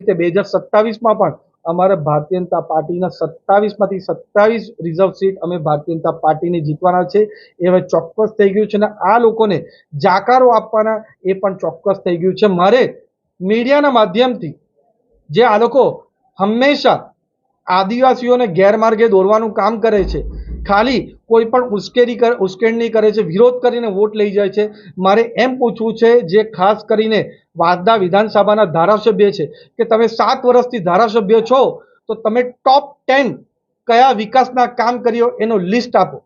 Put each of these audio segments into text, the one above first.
રીતે બે હજાર સત્તાવીસમાં પણ અમારે ભારતીય જનતા પાર્ટીના સત્તાવીસમાંથી સત્તાવીસ રિઝર્વ સીટ અમે ભારતીય જનતા પાર્ટીને જીતવાના છે. એ હવે ચોક્કસ થઈ ગયું છે અને આ લોકોને જાકારો આપવાના એ પણ ચોક્કસ થઈ ગયું છે. મારે મીડિયાના માધ્યમથી જે આ લોકો હંમેશા આદિવાસીઓને ગેરમાર્ગે દોરવાનું કામ કરે છે ખાલી કોઈ પણ ઉશ્કેરી કરે, ઉશ્કેરણી કરે છે, વિરોધ કરીને વોટ લઈ જાય છે. મારે એમ પૂછવું છે, જે ખાસ કરીને વાંસદા વિધાનસભાના ધારાસભ્ય છે, કે તમે સાત વર્ષથી ધારાસભ્ય છો, તો તમે ટોપ ટેન કયા વિકાસના કામ કર્યો એનો લિસ્ટ આપો.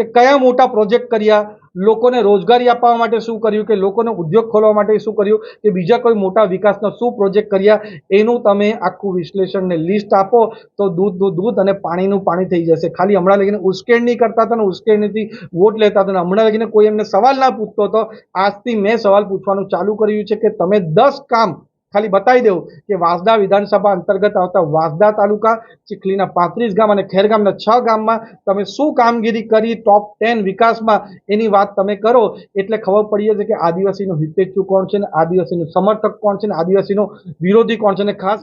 કે કયા મોટા પ્રોજેક્ટ કર્યા, લોકોને રોજગારી આપવા માટે શું કર્યું, કે લોકોને ઉદ્યોગ ખોલવા માટે શું કર્યું, કે બીજા કોઈ મોટા વિકાસના શું પ્રોજેક્ટ કર્યા, એનું તમે આખું વિશ્લેષણને લિસ્ટ આપો, તો દૂધનું દૂધ અને પાણીનું પાણી થઈ જશે. ખાલી હમણાં લગીને ઉશ્કેરણી કરતા હતા ને ઉશ્કેરણીથી વોટ લેતા હતા ને હમણાં લગીને કોઈ એમને સવાલ ના પૂછતો હતો. આજથી મેં સવાલ પૂછવાનું ચાલુ કર્યું છે કે તમે દસ કામ ખાલી બતાવી દઉં કે વાંસદા વિધાનસભા અંતર્ગત આવતા વાંસદા તાલુકા, ચીખલીના પાંત્રીસ ગામ અને ખેરગામના છ ગામમાં તમે શું કામગીરી કરી ટોપ ટેન વિકાસમાં એની વાત તમે કરો, એટલે ખબર પડી જશે કે આદિવાસીનો હિતેચ્છુ કોણ છે ને આદિવાસીનું સમર્થક કોણ છે ને આદિવાસીનો વિરોધી કોણ છે ને ખાસ.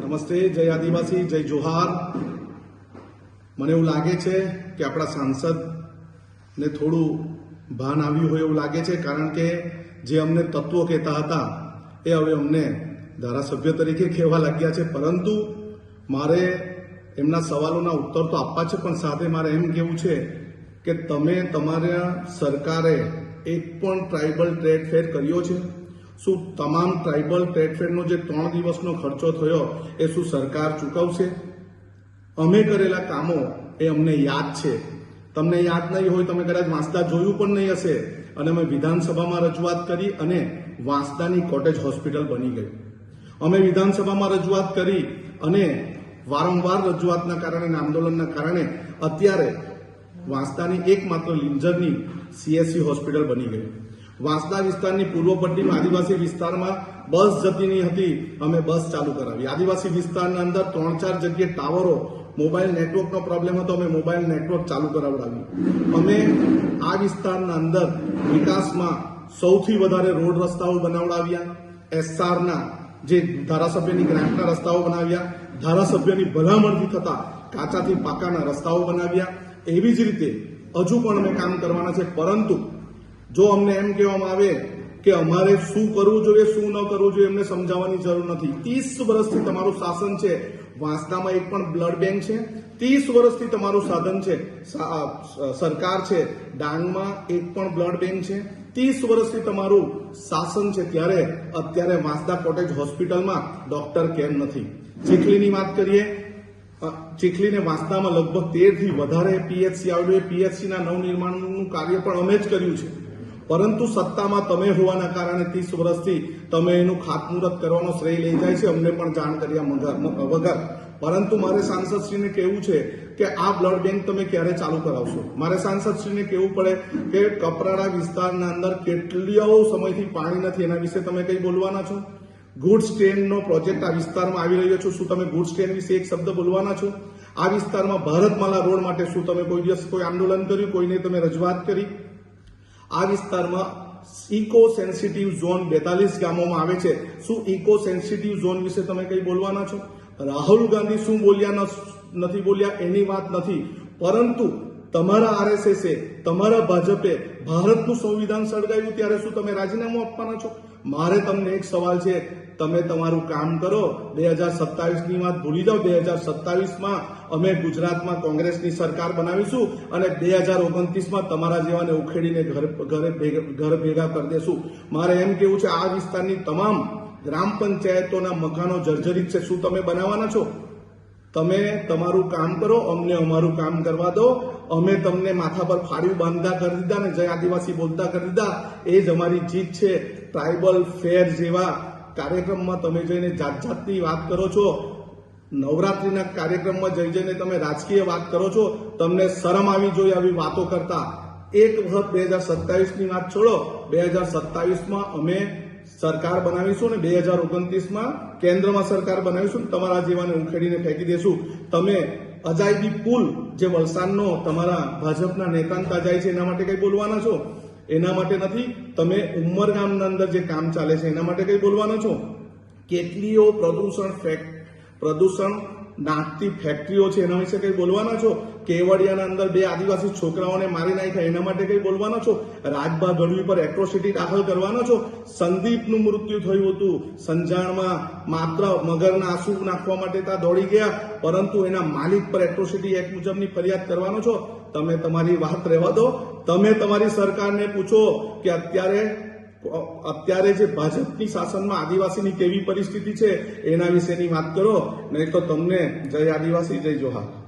નમસ્તે, જય આદિવાસી, જય જોહાર. મને એવું લાગે છે કે આપણા સાંસદને થોડું ભાન આવ્યું હોય એવું લાગે છે, કારણ કે જે અમને તત્વો કહેતા હતા એ હવે અમને ધારાસભ્ય તરીકે કહેવા લાગ્યા છે, પરંતુ મારે એમના સવાલોના ઉત્તર તો આપવા છે, પણ સાથે મારે એમ કહેવું છે કે તમે તમારા સરકારે એક પણ ટ્રાઇબલ ટ્રેડ ફેર કર્યો છે? શું તમામ ટ્રાઇબલ ટ્રેડ ફેરનો જે ત્રણ દિવસનો ખર્ચો થયો, એ શું સરકાર ચૂકવશે? અમે કરેલા કામો એ અમને યાદ છે. તમને યાદ નહીં હોય, તમે કદાચ વાંચતા જોયું પણ નહીં હશે. અને અમે વિધાનસભામાં રજૂઆત કરી અને વાંસદાની કોટેજ હોસ્પિટલ બની ગઈ. અમે વિધાનસભામાં રજૂઆત કરી અને વારંવાર રજૂઆતના કારણે અને આંદોલનના કારણે અત્યારે વાંસદાની એકમાત્ર લિંજરની સીએસસી હોસ્પિટલ બની ગઈ. વાંસદા વિસ્તારની પૂર્વ પટ્ટીમાં આદિવાસી વિસ્તારમાં બસ જતી હતી. અમે બસ ચાલુ કરાવી. આદિવાસી વિસ્તારના અંદર ત્રણ ચાર જગ્યાએ ટાવરો મોબાઈલ નેટવર્કનો પ્રોબ્લેમ હતો, અમે મોબાઈલ નેટવર્ક ચાલુ કરાવડાવ્યું. અમે આ વિસ્તારના અંદર વિકાસમાં સૌથી વધારે રોડ રસ્તાઓ બનાવડાવ્યા, એસઆરના જે ધારાસભ્યની ગ્રાન્ટના રસ્તાઓ બનાવ્યા, ધારાસભ્યની ભલામણથી થતા કાચાથી પાકાના રસ્તાઓ બનાવ્યા. એવી જ રીતે હજુ પણ અમે કામ કરવાના છે, પરંતુ જો અમને એમ કહેવામાં આવે કે અમારે શું કરવું જોઈએ, શું ન કરવું જોઈએ, એમને સમજાવવાની જરૂર નથી. ત્રીસ વર્ષથી તમારું શાસન છે વાંસદામાં એક પણ બ્લડ બેંક છે. ત્રીસ વર્ષથી તમારું સાધન છે. સરકાર છે. ડાંગમાં એક પણ બ્લડ બેંક છે. ત્રીસ વર્ષથી તમારું શાસન છે ત્યારે અત્યારે વાંસદા કોટેજ હોસ્પિટલમાં ડોક્ટર કેમ નથી? ચીખલીની વાત કરીએ ચીખલીને વાંસદામાં લગભગ તેરથી વધારે પીએચસી આવ્યું એ પીએચસીના નવનિર્માણનું કાર્ય પણ અમે જ કર્યું છે. પરંતુ સત્તામાં તમે હોવાના કારણે ત્રીસ વર્ષથી તમે એનું ખાતમુહૂર્ત કરવાનો શ્રેય લઈ જાય છે. અમને પણ જાણ કર્યા વગર. પરંતુ મારે સાંસદશ્રીને કહેવું છે કે આ બ્લડ બેંક તમે ક્યારે ચાલુ કરાવશો? મારે સાંસદશ્રીને કહેવું પડે કે કપરાડા વિસ્તારના અંદર કેટલીઓ સમયથી પાણી નથી. એના વિશે તમે કંઈ બોલવાના છો? ગુડ્સ ટ્રેનનો પ્રોજેક્ટ આ વિસ્તારમાં આવી રહ્યો છો. શું તમે ગુડ્સ ટ્રેન વિશે એક શબ્દ બોલવાના છો? આ વિસ્તારમાં ભારતમાલા રોડ માટે શું તમે કોઈ દિવસ કોઈ આંદોલન કર્યું? કોઈને તમે રજૂઆત કરી? આ વિસ્તારમાં ઇકો સેન્સિટિવ ઝોન બેતાલીસ ગામોમાં આવે છે. શું ઇકો સેન્સિટિવ ઝોન વિશે તમે કંઈ બોલવાના છો? રાહુલ ગાંધી શું બોલ્યા નથી બોલ્યા એની વાત નથી. પરંતુ તમારા આરએસએસે, તમારા ભાજપે ભારતનું સંવિધાન સળગાવ્યું ત્યારે શું તમે રાજીનામું આપવાના છો? મારે તમને એક સવાલ છે. તમે તમારું કામ કરો. બે હજાર સત્તાવીસની વાત ભૂલી જાઓ. બે હજાર સત્તાવીસમાં અમે ગુજરાતમાં કોંગ્રેસની સરકાર બનાવીશું અને બે હજાર ઓગણત્રીસમાં તમારા જેવાને ઉખેડીને ઘર ઘરે ભેગા- કરી દેશું. મારે એમ કેવું છે, આ વિસ્તારની તમામ ગ્રામ પંચાયતોના મકાનો જર્જરિત છે. શું તમે બનાવવાના છો? તમે તમારું કામ કરો. અમને અમારું કામ કરવા દો. અમે તમને માથા પર ફાળ્યું બાંધતા કરી દીધા ને જય આદિવાસી બોલતા કરી દીધા. એ જ અમારી જીત છે. ટ્રાઇબલ ફેર જેવા કાર્યક્રમમાં તમે જઈને જાત જાતની વાત કરો છો. નવરાત્રીના કાર્યક્રમમાં જઈ જઈને તમે રાજકીય વાત કરો છો. તમને શરમ આવી જોઈએ આવી વાતો કરતા. એક વખત બે હજાર સત્તાવીસની વાત છોડો. બે હજાર સત્તાવીસમાં અમે સરકાર બનાવીશું ને બે હજાર ઓગણત્રીસમાં કેન્દ્રમાં સરકાર બનાવીશું તમારા જેવાને ઉખેડીને ફેંકી દેશું. તમે અજાયબી પુલ જે વલસાડનો તમારા ભાજપના નેતાંતા જાય છે, એના માટે કઈ બોલવાના છો? એના માટે નથી. તમે ઉમરગામના અંદર જે કામ ચાલે છે, એના માટે કઈ બોલવાના છો? કેટલીઓ પ્રદૂષણ ફેક પ્રદૂષણ નાખતી ફેક્ટરીઓ છે, એના વિશે કંઈ બોલવાના છો? કેવડિયાના અંદર બે આદિવાસી છોકરાઓને મારી નાખ્યા, એના માટે કંઈ બોલવાના છો? રાજભા ગઢવી પર એટ્રોસિટી દાખલ કરવાના છો? સંદીપનું મૃત્યુ થયું હતું. સંજાણમાં માત્ર મગરના આંસુ નાખવા માટે ત્યાં દોડી ગયા, પરંતુ એના માલિક પર એટ્રોસિટી એક્ટ મુજબની ફરિયાદ કરવાનો છો? તમે તમારી વાત રહેવા દો. તમે તમારી સરકારને પૂછો કે અત્યારે અત્યારે જે ભાજપની શાસનમાં આદિવાસીની કેવી પરિસ્થિતિ છે, એના વિશેની વાત કરો, નહીં તો તમને જય આદિવાસી, જય જોહાર.